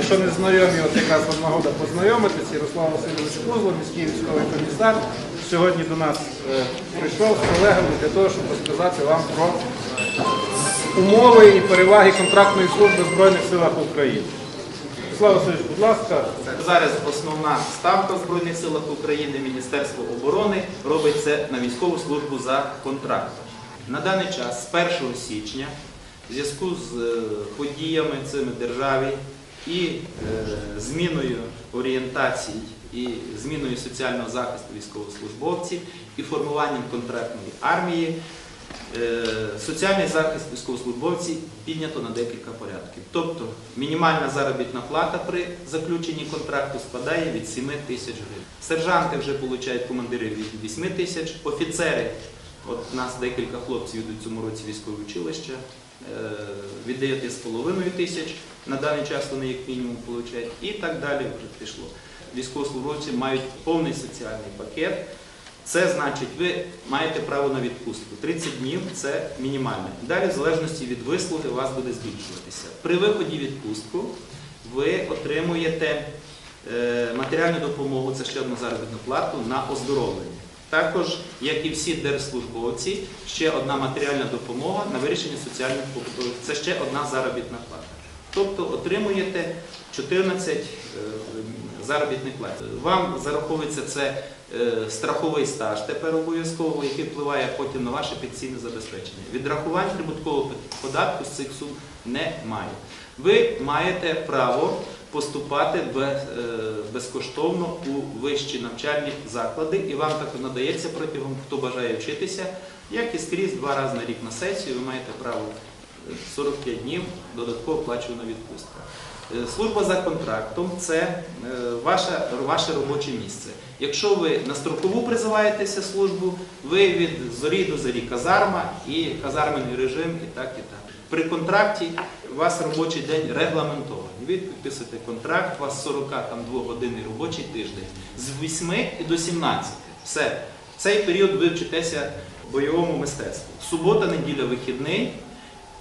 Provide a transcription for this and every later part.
Якщо не знайомі, от якраз вам нагода познайомитись, Ярослав Васильович Кузло, міський військовий комісар, сьогодні до нас е, прийшов з колегами для того, щоб розказати вам про умови і переваги контрактної служби в Збройних силах України. Ярослав Васильович, будь ласка, Зараз основна ставка в Збройних силах України, Міністерство оборони робить це на військову службу за контрактом. На даний час, з 1 січня, в зв'язку з е, подіями цими державі і е, зміною орієнтацій і зміною соціального захисту військовослужбовців і формуванням контрактної армії, Е, Соціальний захист військовослужбовців піднято на декілька порядків. Тобто мінімальна заробітна плата при заключенні контракту складає від 7 тисяч гривень. Сержанти вже отримують командири від 8 тисяч, офіцери, от нас декілька хлопців йдуть в цьому році військове училище, від 9,5 тисяч, на даний час вони як мінімум отримують, і так далі вже пішло. Військовослужбовці мають повний соціальний пакет. Це значить, ви маєте право на відпустку. 30 днів це мінімальне. Далі, в залежності від вислуги, у вас буде збільшуватися. При виході відпустку ви отримуєте е, матеріальну допомогу, це ще одну заробітну плату на оздоровлення. Також, як і всі держслужбовці, ще одна матеріальна допомога на вирішення соціальних побутових. Це ще одна заробітна плата. Тобто отримуєте 14 е, заробітних плат. Вам зараховується це е, страховий стаж тепер обов'язково, який впливає потім на ваше пенсійне забезпечення. Відрахувань прибуткового податку з цих сум немає. Ви маєте право поступати е, безкоштовно у вищі навчальні заклади, і вам також надається протягом, хто бажає вчитися, як і скрізь два рази на рік на сесію, ви маєте право 45 днів додатково оплачувана відпустка. Е, Служба за контрактом це е, ваше, ваше робоче місце. Якщо ви на строкову призиваєтеся службу, ви від зорі до зорі казарма і казарменний режим, і так, і так. При контракті у вас робочий день регламентований. Ви підписуєте контракт, у вас 42 годинний робочий тиждень з 8 і до 17. Все. Цей період ви вчитеся бойовому мистецтву. Субота, неділя, вихідний.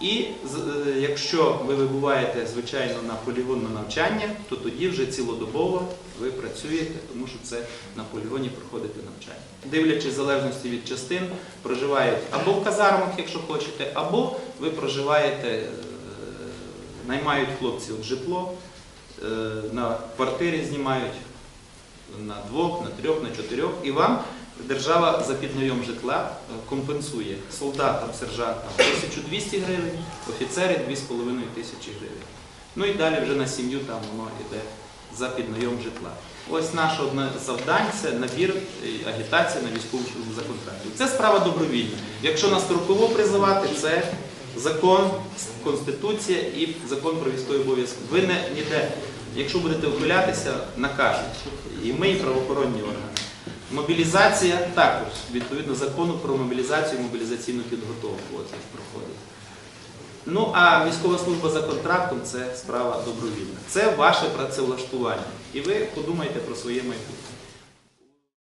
І е, якщо ви вибуваєте, звичайно, на полігонне навчання, то тоді вже цілодобово ви працюєте, тому що це на полігоні проходите навчання. Дивлячись в залежності від частин, проживають або в казармах, якщо хочете, або ви проживаєте, е, наймають хлопців житло, е, на квартирі знімають на двох, на трьох, на чотирьох, і вам держава за піднайом житла е, компенсує солдатам, сержантам 1200 гривень, офіцери 2500 тисячі гривень. Ну і далі вже на сім'ю там воно йде за піднайом житла. Ось наше одне з завдань це набір і агітація на військову службу за контрактом. Це справа добровільна. Якщо на строково призивати, це закон, конституція і закон про військовий обов'язок. Ви не ніде, якщо будете ухилятися, накажуть. І ми, і правоохоронні органи. Мобілізація також, відповідно закону про мобілізацію і мобілізаційну підготовку. От як проходить. Ну а військова служба за контрактом це справа добровільна. Це ваше працевлаштування. І ви подумайте про своє майбутнє.